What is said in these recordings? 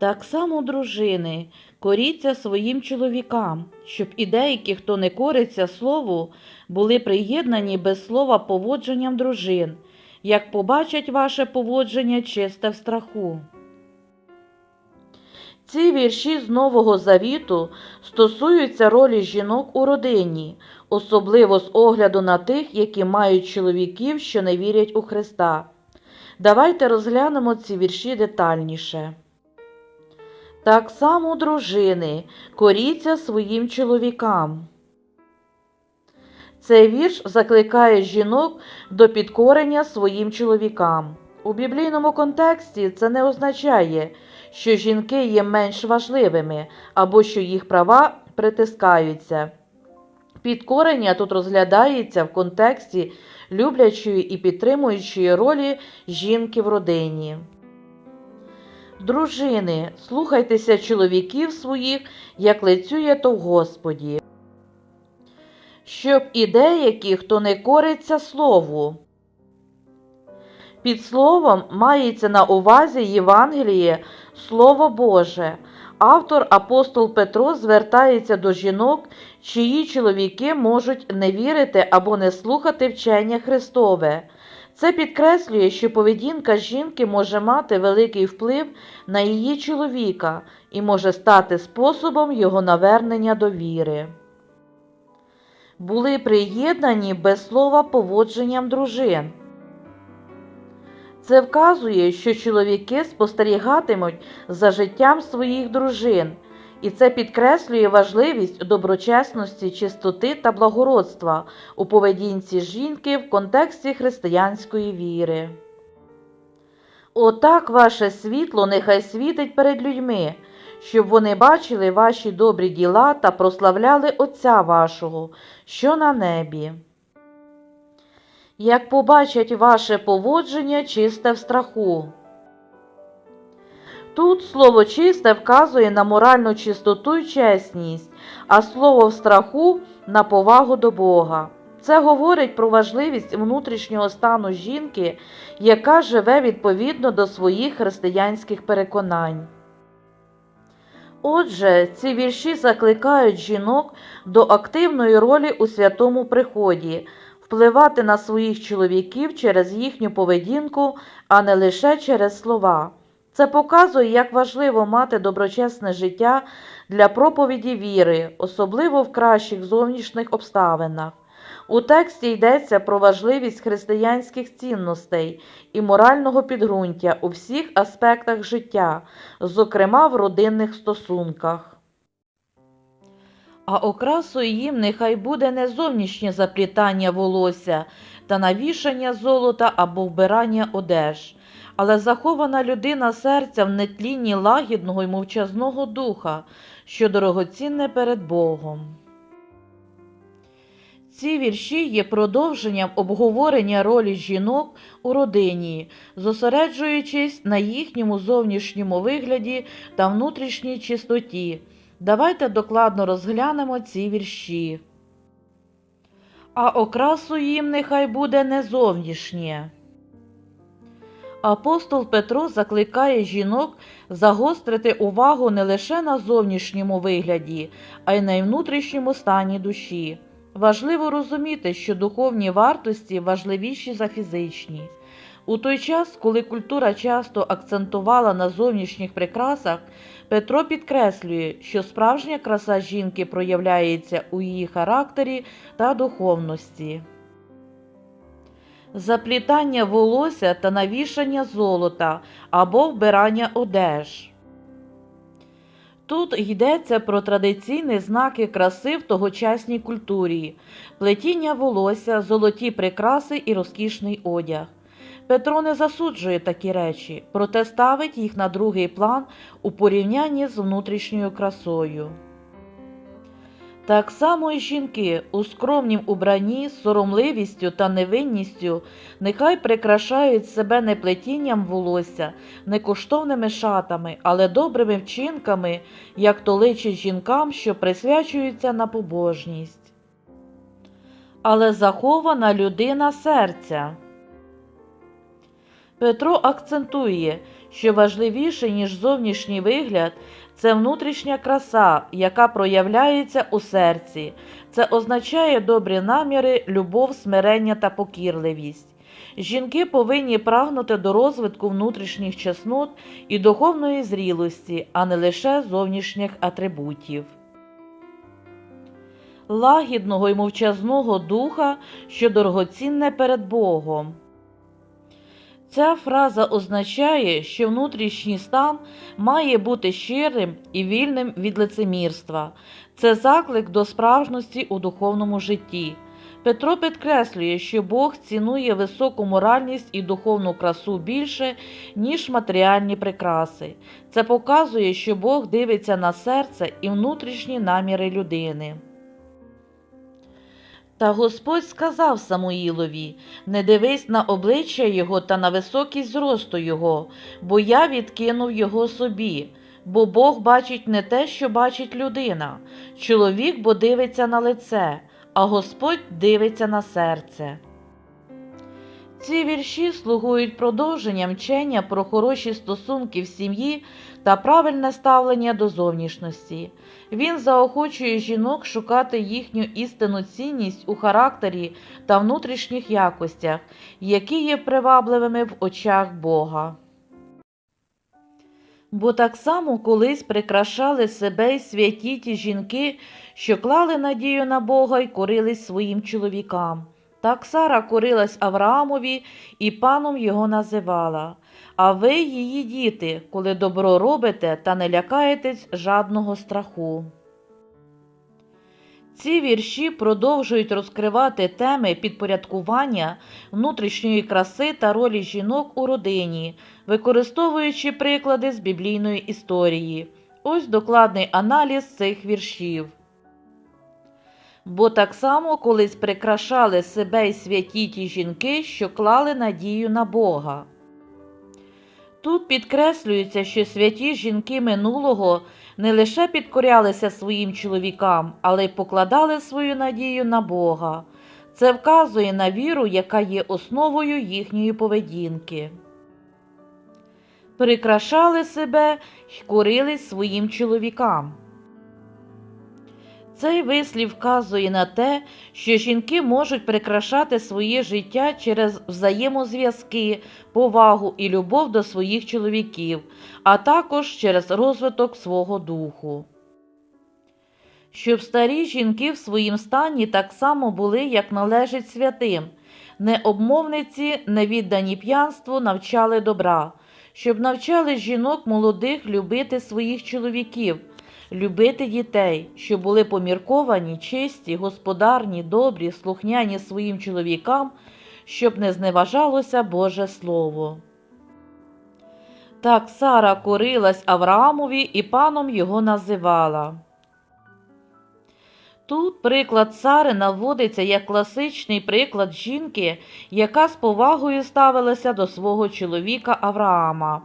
Так само, дружини, коріться своїм чоловікам, щоб і деякі, хто не кориться слову, були приєднані без слова поводженням дружин, як побачать ваше поводження чисте в страху. Ці вірші з Нового Завіту стосуються ролі жінок у родині, особливо з огляду на тих, які мають чоловіків, що не вірять у Христа. Давайте розглянемо ці вірші детальніше. Так само, дружини, коріться своїм чоловікам. Цей вірш закликає жінок до підкорення своїм чоловікам. У біблійному контексті це не означає, що жінки є менш важливими або що їх права притискаються. Підкорення тут розглядається в контексті люблячої і підтримуючої ролі жінки в родині. Дружини, слухайтеся чоловіків своїх, як лицює то в Господі. Щоб і деякі, хто не кориться слову. Під словом мається на увазі Євангеліє Слово Боже. Автор апостол Петро звертається до жінок, чиї чоловіки можуть не вірити або не слухати вчення Христове. Це підкреслює, що поведінка жінки може мати великий вплив на її чоловіка і може стати способом його навернення до віри. Були приєднані без слова поводженням дружин. Це вказує, що чоловіки спостерігатимуть за життям своїх дружин, і це підкреслює важливість доброчесності, чистоти та благородства у поведінці жінки в контексті християнської віри. Отак ваше світло нехай світить перед людьми, щоб вони бачили ваші добрі діла та прославляли Отця вашого, що на небі. Як побачать ваше поводження чисте в страху. Тут слово чисте вказує на моральну чистоту й чесність, а слово в страху на повагу до Бога. Це говорить про важливість внутрішнього стану жінки, яка живе відповідно до своїх християнських переконань. Отже, ці вірші закликають жінок до активної ролі у святому приході, впливати на своїх чоловіків через їхню поведінку, а не лише через слова. Це показує, як важливо мати доброчесне життя для проповіді віри, особливо в кращих зовнішніх обставинах. У тексті йдеться про важливість християнських цінностей і морального підґрунтя у всіх аспектах життя, зокрема в родинних стосунках. А окрасою їм нехай буде не зовнішнє заплітання волосся та навішання золота або вбирання одеж, але захована людина серця в нетлінні лагідного й мовчазного духа, що дорогоцінне перед Богом. Ці вірші є продовженням обговорення ролі жінок у родині, зосереджуючись на їхньому зовнішньому вигляді та внутрішній чистоті. Давайте докладно розглянемо ці вірші. А окрасу їм нехай буде не зовнішнє. Апостол Петро закликає жінок загострити увагу не лише на зовнішньому вигляді, а й на внутрішньому стані душі. Важливо розуміти, що духовні вартості важливіші за фізичні. У той час, коли культура часто акцентувала на зовнішніх прикрасах, Петро підкреслює, що справжня краса жінки проявляється у її характері та духовності. Заплітання волосся та навішання золота або вбирання одеж. Тут йдеться про традиційні знаки краси в тогочасній культурі, плетіння волосся, золоті прикраси і розкішний одяг. Петро не засуджує такі речі, проте ставить їх на другий план у порівнянні з внутрішньою красою. Так само і жінки у скромнім убранні, соромливістю та невинністю нехай прикрашають себе не плетінням волосся, не коштовними шатами, але добрими вчинками, як то личить жінкам, що присвячуються на побожність. Але захована людина серця. Петро акцентує, що важливіше, ніж зовнішній вигляд, це внутрішня краса, яка проявляється у серці. Це означає добрі наміри, любов, смирення та покірливість. Жінки повинні прагнути до розвитку внутрішніх чеснот і духовної зрілості, а не лише зовнішніх атрибутів. Лагідного й мовчазного духа, що дорогоцінне перед Богом. Ця фраза означає, що внутрішній стан має бути щирим і вільним від лицемірства. Це заклик до справжності у духовному житті. Петро підкреслює, що Бог цінує високу моральність і духовну красу більше, ніж матеріальні прикраси. Це показує, що Бог дивиться на серце і внутрішні наміри людини. Та Господь сказав Самуїлові не дивись на обличчя його та на високість зросту його, бо я відкинув його собі. Бо Бог бачить не те, що бачить людина, чоловік бо дивиться на лице, а Господь дивиться на серце. Ці вірші слугують продовженням вчення про хороші стосунки в сім'ї та правильне ставлення до зовнішності. Він заохочує жінок шукати їхню істинну цінність у характері та внутрішніх якостях, які є привабливими в очах Бога. Бо так само колись прикрашали себе й святі ті жінки, що клали надію на Бога й корились своїм чоловікам. Так Сара корилась Авраамові і паном його називала. А ви, її діти, коли добро робите та не лякаєтесь жадного страху. Ці вірші продовжують розкривати теми підпорядкування внутрішньої краси та ролі жінок у родині, використовуючи приклади з біблійної історії. Ось докладний аналіз цих віршів. Бо так само колись прикрашали себе й святі ті жінки, що клали надію на Бога. Тут підкреслюється, що святі жінки минулого не лише підкорялися своїм чоловікам, але й покладали свою надію на Бога. Це вказує на віру, яка є основою їхньої поведінки. Прикрашали себе й корились своїм чоловікам. Цей вислів вказує на те, що жінки можуть прикрашати своє життя через взаємозв'язки, повагу і любов до своїх чоловіків, а також через розвиток свого духу. Щоб старі жінки в своїм стані так само були, як належить святим, необмовниці, невіддані п'янству навчали добра, щоб навчали жінок молодих любити своїх чоловіків любити дітей, що були помірковані, чисті, господарні, добрі, слухняні своїм чоловікам, щоб не зневажалося Боже Слово. Так Сара корилась Авраамові і паном його називала. Тут приклад Сари наводиться як класичний приклад жінки, яка з повагою ставилася до свого чоловіка Авраама.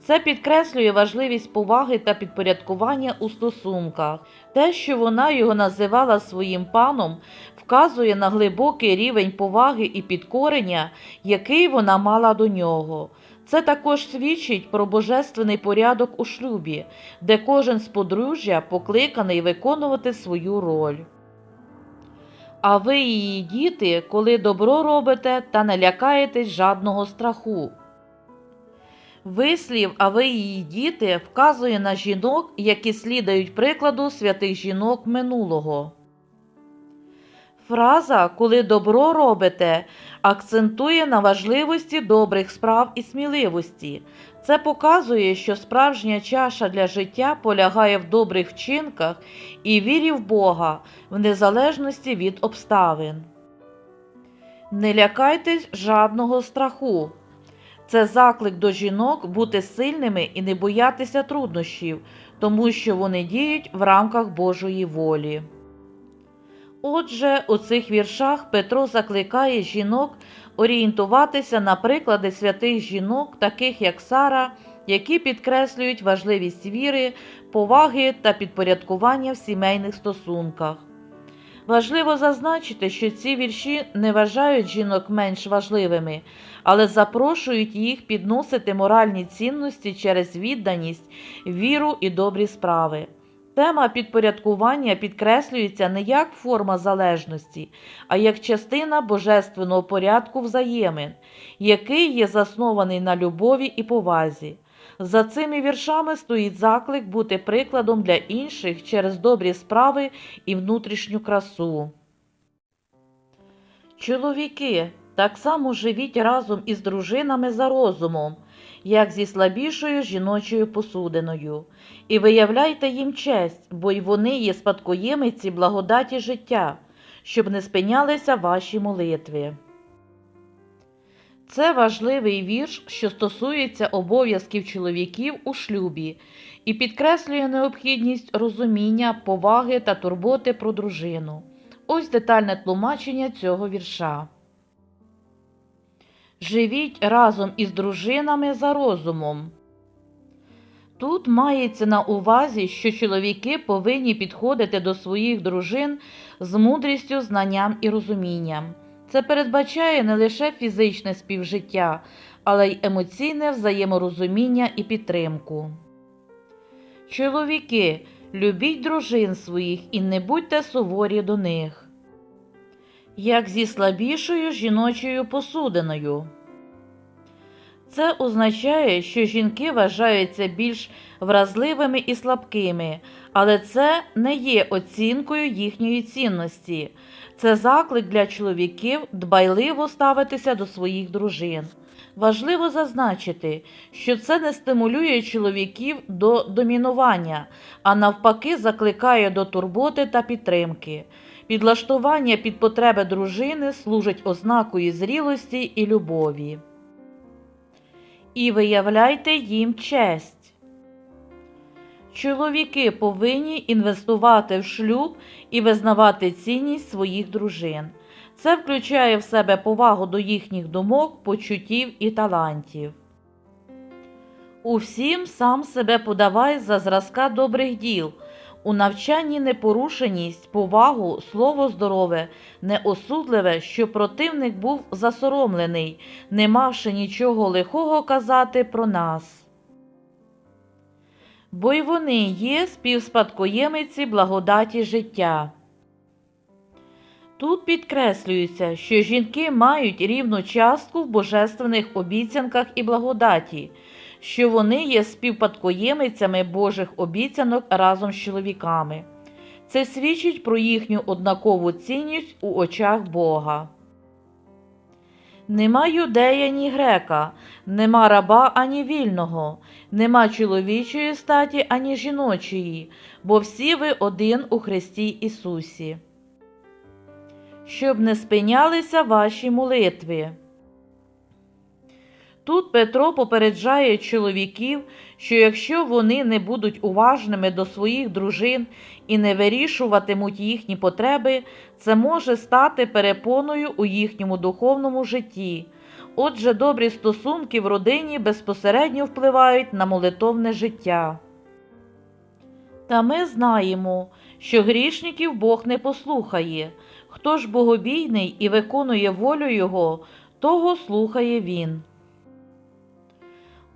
Це підкреслює важливість поваги та підпорядкування у стосунках. Те, що вона його називала своїм паном, вказує на глибокий рівень поваги і підкорення, який вона мала до нього. Це також свідчить про божественний порядок у шлюбі, де кожен з подружжя покликаний виконувати свою роль. А ви, її діти, коли добро робите та не лякаєтесь жадного страху. Вислів, а ви її діти вказує на жінок, які слідають прикладу святих жінок минулого. Фраза Коли добро робите акцентує на важливості добрих справ і сміливості. Це показує, що справжня чаша для життя полягає в добрих вчинках і вірі в Бога в незалежності від обставин. Не лякайтесь жадного страху. Це заклик до жінок бути сильними і не боятися труднощів, тому що вони діють в рамках Божої волі. Отже, у цих віршах Петро закликає жінок орієнтуватися на приклади святих жінок, таких як Сара, які підкреслюють важливість віри, поваги та підпорядкування в сімейних стосунках. Важливо зазначити, що ці вірші не вважають жінок менш важливими, але запрошують їх підносити моральні цінності через відданість, віру і добрі справи. Тема підпорядкування підкреслюється не як форма залежності, а як частина божественного порядку взаємин, який є заснований на любові і повазі. За цими віршами стоїть заклик бути прикладом для інших через добрі справи і внутрішню красу. Чоловіки, так само живіть разом із дружинами за розумом, як зі слабішою жіночою посудиною, і виявляйте їм честь, бо й вони є спадкоємиці благодаті життя, щоб не спинялися ваші молитви. Це важливий вірш, що стосується обов'язків чоловіків у шлюбі і підкреслює необхідність розуміння, поваги та турботи про дружину. Ось детальне тлумачення цього вірша. Живіть разом із дружинами за розумом. Тут мається на увазі, що чоловіки повинні підходити до своїх дружин з мудрістю, знанням і розумінням. Це передбачає не лише фізичне співжиття, але й емоційне взаєморозуміння і підтримку. Чоловіки, любіть дружин своїх і не будьте суворі до них, як зі слабішою жіночою посудиною. Це означає, що жінки вважаються більш вразливими і слабкими, але це не є оцінкою їхньої цінності. Це заклик для чоловіків дбайливо ставитися до своїх дружин. Важливо зазначити, що це не стимулює чоловіків до домінування, а навпаки, закликає до турботи та підтримки. Підлаштування під потреби дружини служить ознакою зрілості і любові. І виявляйте їм честь. Чоловіки повинні інвестувати в шлюб і визнавати цінність своїх дружин. Це включає в себе повагу до їхніх думок, почуттів і талантів. Усім сам себе подавай за зразка добрих діл, у навчанні непорушеність, повагу, слово здорове, неосудливе, що противник був засоромлений, не мавши нічого лихого казати про нас. Бо й вони є співспадкоємиці благодаті життя. Тут підкреслюється, що жінки мають рівну частку в божественних обіцянках і благодаті, що вони є співпадкоємицями Божих обіцянок разом з чоловіками. Це свідчить про їхню однакову цінність у очах Бога. Нема юдея, ні грека, нема раба ані вільного, нема чоловічої статі, ані жіночої, бо всі ви один у Христі Ісусі. Щоб не спинялися ваші молитви. Тут Петро попереджає чоловіків, що якщо вони не будуть уважними до своїх дружин і не вирішуватимуть їхні потреби, це може стати перепоною у їхньому духовному житті. Отже, добрі стосунки в родині безпосередньо впливають на молитовне життя. Та ми знаємо, що грішників Бог не послухає. Хто ж богобійний і виконує волю Його, того слухає Він.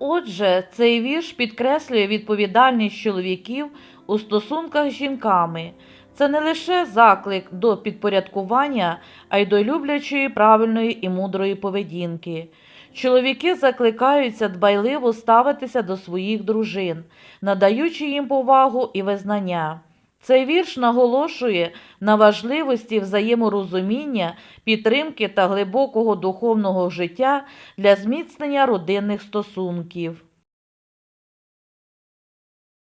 Отже, цей вірш підкреслює відповідальність чоловіків у стосунках з жінками. Це не лише заклик до підпорядкування, а й до люблячої, правильної і мудрої поведінки. Чоловіки закликаються дбайливо ставитися до своїх дружин, надаючи їм повагу і визнання. Цей вірш наголошує на важливості взаєморозуміння, підтримки та глибокого духовного життя для зміцнення родинних стосунків.